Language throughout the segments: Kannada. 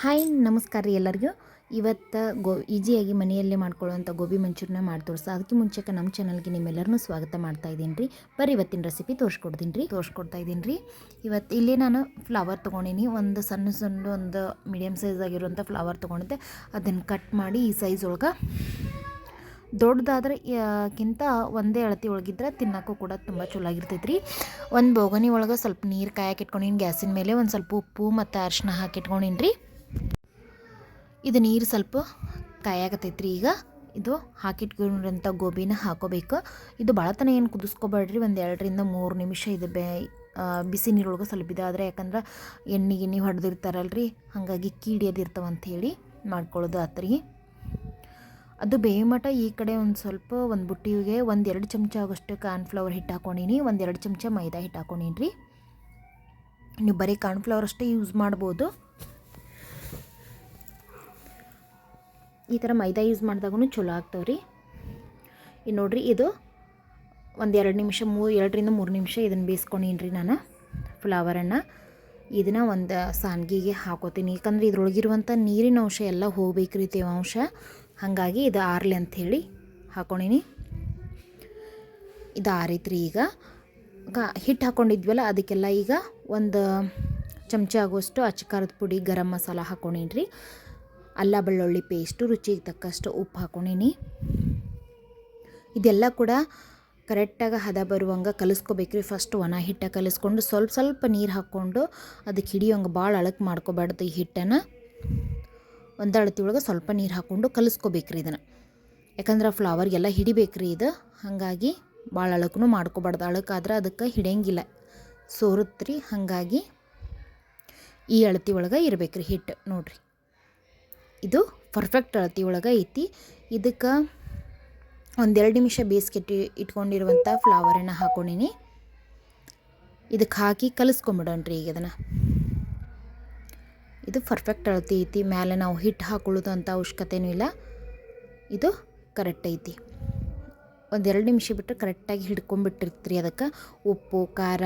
ಹಾಯ್, ನಮಸ್ಕಾರ ರೀ ಎಲ್ಲರಿಗೂ. ಇವತ್ತು ಗೋ ಈಸಿಯಾಗಿ ಮನೆಯಲ್ಲೇ ಮಾಡ್ಕೊಳ್ಳುವಂಥ ಗೋಬಿ ಮಂಚೂರಿನ ಮಾಡಿ ತೋರಿಸ. ಅದಕ್ಕೆ ಮುಂಚೆಗೆ ನಮ್ಮ ಚಾನಲ್ಗೆ ನಿಮ್ಮೆಲ್ಲರನ್ನೂ ಸ್ವಾಗತ ಮಾಡ್ತಾ ಇದ್ದೀನಿ ರೀ. ಬರೀ ಇವತ್ತಿನ ರೆಸಿಪಿ ತೋರಿಸ್ಕೊಡ್ತೀನಿ ರೀ. ತೋರಿಸ್ಕೊಡ್ತಾ ಇದ್ದೀನಿ ರೀ. ಇವತ್ತು ಇಲ್ಲಿ ನಾನು ಫ್ಲವರ್ ತೊಗೊಂಡಿನಿ. ಒಂದು ಸಣ್ಣ ಸಣ್ಣ ಒಂದು ಮೀಡಿಯಮ್ ಸೈಜ್ ಆಗಿರುವಂಥ ಫ್ಲವರ್ ತೊಗೊಂಡಿದ್ದೆ. ಅದನ್ನು ಕಟ್ ಮಾಡಿ ಈ ಸೈಜ್ ಒಳಗೆ ದೊಡ್ಡದಾದ್ರೆ ಕಿಂತ ಒಂದೇ ಅಳತಿ ಒಳಗಿದ್ರೆ ತಿನ್ನೋಕ್ಕೂ ಕೂಡ ತುಂಬ ಚಲೋ ಆಗಿರ್ತೈತೆ ರೀ ಒಂದು ಬೋಗನಿ ಒಳಗೆ ಸ್ವಲ್ಪ ನೀರು ಕಾಯಕ್ಕೆ ಇಟ್ಕೊಂಡಿನಿ. ಗ್ಯಾಸಿನ ಮೇಲೆ ಒಂದು ಸ್ವಲ್ಪ ಉಪ್ಪು ಮತ್ತು ಅರಿಶಿನ ಹಾಕಿ ಇಟ್ಕೊಂಡಿನಿ ರೀ. ಇದು ನೀರು ಸ್ವಲ್ಪ ಕಾಯಾಗತೈತ್ರಿ ಈಗ ಇದು ಹಾಕಿಟ್ಕೊಂಡಿರೋಂಥ ಗೋಬಿನ ಹಾಕೋಬೇಕು. ಇದು ಭಾಳತನ ಏನು ಕುದಿಸ್ಕೊಬೇಡ್ರಿ? ಒಂದು ಎರಡರಿಂದ ಮೂರು ನಿಮಿಷ ಇದು ಬೇ ಬಿಸಿ ನೀರೊಳಗೆ ಸ್ವಲ್ಪ ಇದಾದರೆ ಯಾಕಂದ್ರೆ ಎಣ್ಣೆ ಗಿಣ್ಣೆ ಹೊಡೆದಿರ್ತಾರಲ್ರಿ. ಹಾಗಾಗಿ ಕೀಡಿಯೋದಿರ್ತಾವ ಅಂಥೇಳಿ ಮಾಡ್ಕೊಳ್ಳೋದು ಆತ್ರಿ. ಅದು ಬೇಯಮಟ ಈ ಕಡೆ ಒಂದು ಸ್ವಲ್ಪ ಒಂದು ಬುಟ್ಟಿಗೆ ಒಂದು ಎರಡು ಚಮಚ ಆಗೋಷ್ಟು ಕಾರ್ನ್ಫ್ಲವರ್ ಹಿಟ್ಟು ಹಾಕೊಂಡೀನಿ. ಒಂದು ಎರಡು ಚಮಚ ಮೈದಾ ಹಿಟ್ಟು ಹಾಕೊಂಡಿನಿ ರೀ ನೀವು ಬರೀ ಕಾರ್ನ್ಫ್ಲವರ್ ಅಷ್ಟೇ ಯೂಸ್ ಮಾಡ್ಬೋದು. ಈ ಥರ ಮೈದಾ ಯೂಸ್ ಮಾಡಿದಾಗೂ ಚಲೋ ಆಗ್ತವೆ ರೀ ಇನ್ನು ನೋಡಿರಿ, ಇದು ಒಂದು ಎರಡು ನಿಮಿಷ, ಮೂ, ಎರಡರಿಂದ ಮೂರು ನಿಮಿಷ ಇದನ್ನು ಬೇಯಿಸ್ಕೊಂಡೀನಿ ರೀ ನಾನು ಫ್ಲವರನ್ನು ಇದನ್ನು ಒಂದು ಸಾನ್ಗಿಗೆ ಹಾಕೋತೀನಿ. ಯಾಕಂದ್ರೆ ಇದ್ರೊಳಗಿರುವಂಥ ನೀರಿನ ಅಂಶ ಎಲ್ಲ ಹೋಗ್ಬೇಕು ರೀ ತೇವಾಂಶ. ಹಾಗಾಗಿ ಇದು ಆರ್ಲಿ ಅಂಥೇಳಿ ಹಾಕೊಂಡೀನಿ ಇದು ಆರೈತ್ರಿ ಈಗ. ಹಿಟ್ಟು ಹಾಕ್ಕೊಂಡಿದ್ವಲ್ಲ ಅದಕ್ಕೆಲ್ಲ ಈಗ ಒಂದು ಚಮಚ ಆಗುವಷ್ಟು ಅಚ್ಚಕಾರದ ಪುಡಿ, ಗರಂ ಮಸಾಲ ಹಾಕ್ಕೊಂಡೀನಿ ರೀ ಅಲ್ಲ ಬೆಳ್ಳುಳ್ಳಿ ಪೇಸ್ಟು, ರುಚಿಗೆ ತಕ್ಕಷ್ಟು ಉಪ್ಪು ಹಾಕೊಂಡಿನಿ. ಇದೆಲ್ಲ ಕೂಡ ಕರೆಕ್ಟಾಗಿ ಹದ ಬರುವಂಗೆ ಕಲಿಸ್ಕೋಬೇಕ್ರಿ. ಫಸ್ಟ್ ಒಣ ಹಿಟ್ಟ ಕಲಿಸ್ಕೊಂಡು ಸ್ವಲ್ಪ ಸ್ವಲ್ಪ ನೀರು ಹಾಕ್ಕೊಂಡು ಅದಕ್ಕೆ ಹಿಡಿಯೋಂಗೆ ಭಾಳ ಅಳಕ್ಕೆ ಮಾಡ್ಕೋಬಾರ್ದು ಈ ಹಿಟ್ಟನ್ನು. ಒಂದು ಅಳತಿ ಒಳಗೆ ಸ್ವಲ್ಪ ನೀರು ಹಾಕ್ಕೊಂಡು ಕಲಿಸ್ಕೋಬೇಕ್ರಿ ಇದನ್ನು. ಯಾಕಂದ್ರೆ ಫ್ಲವರ್ಗೆಲ್ಲ ಹಿಡಿಬೇಕ್ರಿ ಇದು. ಹಾಗಾಗಿ ಭಾಳ ಅಳಕ್ಕೂ ಮಾಡ್ಕೋಬಾರ್ದು ಅಳಕಾದ್ರೆ ಅದಕ್ಕೆ ಹಿಡಿಯಂಗಿಲ್ಲ. ಸೋರುತ್ರಿ. ಹಾಗಾಗಿ ಈ ಅಳತಿ ಒಳಗೆ ಇರ್ಬೇಕ್ರಿ ಹಿಟ್ಟು ನೋಡ್ರಿ. ಇದು ಪರ್ಫೆಕ್ಟ್ ಅಳತಿ ಒಳಗೆ ಐತಿ. ಇದಕ್ಕೆ ಒಂದೆರಡು ನಿಮಿಷ ಬೇಯಿಸ್ಕಿಟ್ಟು ಇಟ್ಕೊಂಡಿರುವಂಥ ಫ್ಲವರನ್ನು ಹಾಕೊಂಡಿನಿ. ಇದಕ್ಕೆ ಹಾಕಿ ಕಲಿಸ್ಕೊಂಬಿಡೋಣ್ರಿ ಈಗ ಅದನ್ನು ಇದು ಪರ್ಫೆಕ್ಟ್ ಅಳತಿ ಐತಿ. ಮೇಲೆ ನಾವು ಹಿಟ್ಟು ಹಾಕೊಳ್ಳೋದು ಅಂತ ಅವಶ್ಯಕತೆನೂ ಇಲ್ಲ. ಇದು ಕರೆಕ್ಟ್ ಐತಿ. ಒಂದೆರಡು ನಿಮಿಷ ಬಿಟ್ಟು ಕರೆಕ್ಟಾಗಿ ಹಿಡ್ಕೊಂಬಿಟ್ಟಿರ್ತೀರಿ ಅದಕ್ಕೆ ಉಪ್ಪು, ಖಾರ,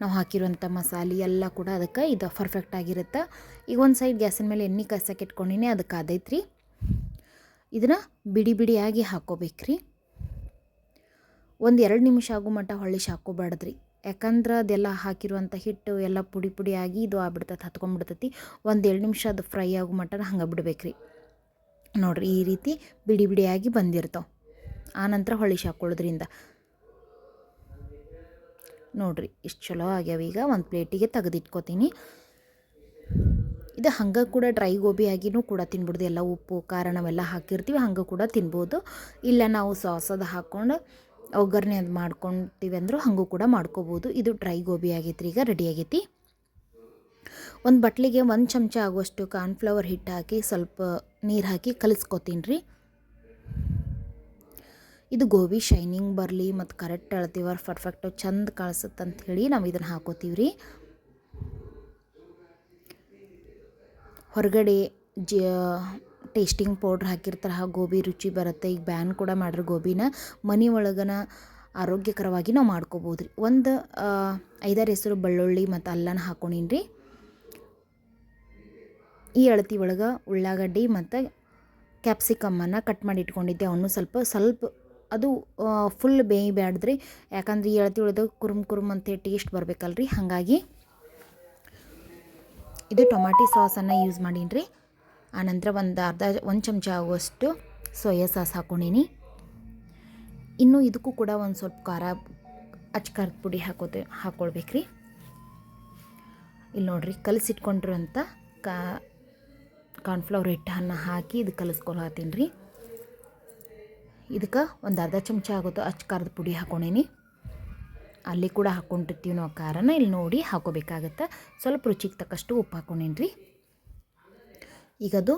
ನಾವು ಹಾಕಿರುವಂಥ ಮಸಾಲೆ ಎಲ್ಲ ಕೂಡ ಅದಕ್ಕೆ ಇದು ಪರ್ಫೆಕ್ಟ್ ಆಗಿರುತ್ತೆ. ಈಗ ಒಂದು ಸೈಡ್ ಗ್ಯಾಸಿನ ಮೇಲೆ ಎಣ್ಣೆ ಕಸಕ್ಕೆ ಇಟ್ಕೊಂಡಿನಿ, ಅದಕ್ಕೆ ಅದೈತ್ರಿ ಇದನ್ನು ಬಿಡಿ ಬಿಡಿಯಾಗಿ ಹಾಕೋಬೇಕ್ರಿ. ಒಂದು ಎರಡು ನಿಮಿಷ ಆಗೋ ಮಟ್ಟ ಹೊಳ್ಳಿ ಹಾಕೋಬಾರ್ದ್ರಿ ಯಾಕಂದ್ರೆ ಅದೆಲ್ಲ ಹಾಕಿರುವಂಥ ಹಿಟ್ಟು ಎಲ್ಲ ಪುಡಿ ಪುಡಿಯಾಗಿ ಇದು ಆಗ್ಬಿಡ್ತೈತೆ ಹತ್ಕೊಂಡ್ಬಿಡ್ತೈತಿ ಒಂದು ಎರಡು ನಿಮಿಷ ಅದು ಫ್ರೈ ಆಗೋ ಮಟ್ಟ ಹಂಗೆ ಬಿಡ್ಬೇಕ್ರಿ. ನೋಡ್ರಿ, ಈ ರೀತಿ ಬಿಡಿ ಬಿಡಿಯಾಗಿ ಬಂದಿರ್ತಾವೆ. ಆನಂತರ ಹೊಳ್ಳಿಸಿ ಹಾಕ್ಕೊಳ್ಳೋದ್ರಿಂದ ನೋಡ್ರಿ ಇಷ್ಟು ಚಲೋ ಆಗ್ಯಾವ ಈಗ. ಒಂದು ಪ್ಲೇಟಿಗೆ ತೆಗೆದಿಟ್ಕೋತೀನಿ. ಇದು ಹಂಗೆ ಕೂಡ ಡ್ರೈ ಗೋಬಿ ಆಗಿನೂ ಕೂಡ ತಿನ್ಬಿಡ್ದು. ಎಲ್ಲ ಉಪ್ಪು, ಖಾರ ನಾವೆಲ್ಲ ಹಾಕಿರ್ತೀವಿ, ಹಂಗೆ ಕೂಡ ತಿನ್ಬೋದು. ಇಲ್ಲ ನಾವು ಸಾಸ್ ಅದು ಹಾಕ್ಕೊಂಡು ಒಗ್ಗರಣೆ ಅದು ಮಾಡ್ಕೊತೀವಿ ಅಂದರೂ ಹಂಗೂ ಕೂಡ ಮಾಡ್ಕೋಬೋದು. ಇದು ಡ್ರೈ ಗೋಬಿ ಆಗೈತ್ರಿ ಈಗ, ರೆಡಿ ಆಗೈತಿ. ಒಂದು ಬಟ್ಲಿಗೆ ಒಂದು ಚಮಚ ಆಗುವಷ್ಟು ಕಾರ್ನ್ಫ್ಲವರ್ ಹಿಟ್ಟು ಹಾಕಿ ಸ್ವಲ್ಪ ನೀರು ಹಾಕಿ ಕಲಿಸ್ಕೊತೀನಿ ರೀ ಇದು ಗೋಬಿ ಶೈನಿಂಗ್ ಬರಲಿ ಮತ್ತು ಕರೆಕ್ಟ್ ಅಳ್ತೀವರ್ ಪರ್ಫೆಕ್ಟ್ ಚಂದ ಕಳಿಸುತ್ತಂತ ಹೇಳಿ ನಾವು ಇದನ್ನು ಹಾಕೋತೀವಿ ರೀ ಹೊರಗಡೆ ಜ ಟೇಸ್ಟಿಂಗ್ ಪೌಡ್ರ್ ಹಾಕಿರ್ತಾರೆ ಆ ಗೋಬಿ ರುಚಿ ಬರುತ್ತೆ, ಈಗ ಬ್ಯಾನ್ ಕೂಡ ಮಾಡ್ರಿ ಗೋಬಿನ. ಮನೆ ಒಳಗನ ಆರೋಗ್ಯಕರವಾಗಿ ನಾವು ಮಾಡ್ಕೋಬೋದು ರೀ ಒಂದು ಐದಾರು ಹೆಸರು ಬೆಳ್ಳುಳ್ಳಿ ಮತ್ತು ಅಲ್ಲನ ಹಾಕೊಂಡೀನಿ ರೀ ಈ ಅಳತಿ ಒಳಗೆ ಉಳ್ಳಾಗಡ್ಡಿ ಮತ್ತು ಕ್ಯಾಪ್ಸಿಕಮ್ಮನ್ನು ಕಟ್ ಮಾಡಿ ಇಟ್ಕೊಂಡಿದ್ದೆ, ಅವನು ಸ್ವಲ್ಪ ಸ್ವಲ್ಪ ಅದು ಫುಲ್ ಬೇಯಬ್ಯಾಡ್ದ್ರಿ ಯಾಕಂದ್ರೆ ಎಳ್ತಿ ಒಳಗೆ ಕುರುಮ್ ಕುರುಮ್ ಅಂತ ಟೇಸ್ಟ್ ಬರಬೇಕಲ್ರಿ. ಹಾಗಾಗಿ ಇದು ಟೊಮಾಟಿ ಸಾಸನ್ನು ಯೂಸ್ ಮಾಡೀನಿ ಆನಂತರ ಒಂದು ಅರ್ಧ, ಒಂದು ಚಮಚ ಆಗುವಷ್ಟು ಸೋಯಾ ಸಾಸ್ ಹಾಕೊಂಡೀನಿ. ಇನ್ನು ಇದಕ್ಕೂ ಕೂಡ ಒಂದು ಸ್ವಲ್ಪ ಖಾರ ಅಚ್ಕಾರದ ಪುಡಿ ಹಾಕೋತೆ ಹಾಕ್ಕೊಳ್ಬೇಕ್ರಿ ಇಲ್ಲಿ ನೋಡ್ರಿ ಕಲಸಿಟ್ಕೊಂಡಿರೋಂಥ ಕಾ ಕಾರ್ನ್ಫ್ಲವರ್ ಹಿಟ್ಟನ್ನು ಹಾಕಿ ಇದು ಕಲಿಸ್ಕೊಳತ್ತೀನಿ ರೀ ಇದಕ್ಕೆ ಒಂದು ಅರ್ಧ ಚಮಚ ಆಗುತ್ತೋ ಅಚ್ಚ ಖಾರದ ಪುಡಿ ಹಾಕೊಂಡೀನಿ ಅಲ್ಲಿ ಕೂಡ ಹಾಕ್ಕೊಂಡಿರ್ತೀವಿ ನಾವು ಖಾರನ ಇಲ್ಲಿ ನೋಡಿ ಹಾಕೋಬೇಕಾಗತ್ತೆ. ಸ್ವಲ್ಪ ರುಚಿಗೆ ತಕ್ಕಷ್ಟು ಉಪ್ಪು ಹಾಕೊಂಡೀನಿ ರೀ ಈಗ ಅದು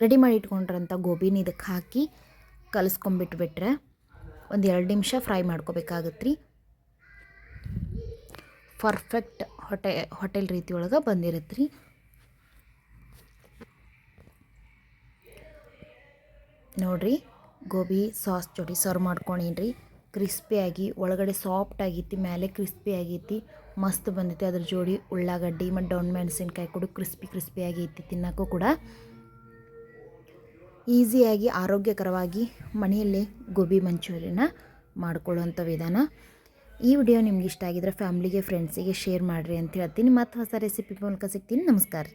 ರೆಡಿ ಮಾಡಿ ಇಟ್ಕೊಂಡ್ರಂಥ ಗೋಬಿನ ಇದಕ್ಕೆ ಹಾಕಿ ಕಲಸ್ಕೊಂಬಿಟ್ಬಿಟ್ರೆ ಒಂದು ಎರಡು ನಿಮಿಷ ಫ್ರೈ ಮಾಡ್ಕೋಬೇಕಾಗತ್ತೆ ಪರ್ಫೆಕ್ಟ್ ಹೊಟೆ ಹೋಟೆಲ್ ರೀತಿ ಒಳಗೆ ಬಂದಿರುತ್ತೆ ರೀ ನೋಡ್ರಿ, ಗೋಬಿ ಸಾಸ್ ಜೋಡಿ ಸರ್ವ್ ಮಾಡ್ಕೊಂಡೀನಿ ರೀ ಕ್ರಿಸ್ಪಿಯಾಗಿ ಒಳಗಡೆ ಸಾಫ್ಟ್ ಆಗೈತಿ ಮೇಲೆ ಕ್ರಿಸ್ಪಿ ಆಗೈತಿ ಮಸ್ತ್ ಬಂದೈತಿ ಅದ್ರ ಜೋಡಿ ಉಳ್ಳಾಗಡ್ಡಿ ಮತ್ತು ಡೌನ್ ಮೆಣಸಿನ್ಕಾಯಿ ಕೂಡ ಕ್ರಿಸ್ಪಿ ಕ್ರಿಸ್ಪಿ ಆಗೈತಿ ತಿನ್ನೋಕ್ಕೂ ಕೂಡ. ಈಸಿಯಾಗಿ ಆರೋಗ್ಯಕರವಾಗಿ ಮನೆಯಲ್ಲೇ ಗೋಬಿ ಮಂಚೂರಿಯನ್ನ ಮಾಡ್ಕೊಳ್ಳೋವಂಥ ವಿಧಾನ. ಈ ವಿಡಿಯೋ ನಿಮ್ಗೆ ಇಷ್ಟ ಆಗಿದ್ರೆ ಫ್ಯಾಮ್ಲಿಗೆ ಫ್ರೆಂಡ್ಸಿಗೆ ಶೇರ್ ಮಾಡಿರಿ ಅಂತ ಹೇಳ್ತೀನಿ. ಮತ್ತು ಹೊಸ ರೆಸಿಪಿ ಮೂಲಕ ಸಿಗ್ತೀನಿ. ನಮಸ್ಕಾರ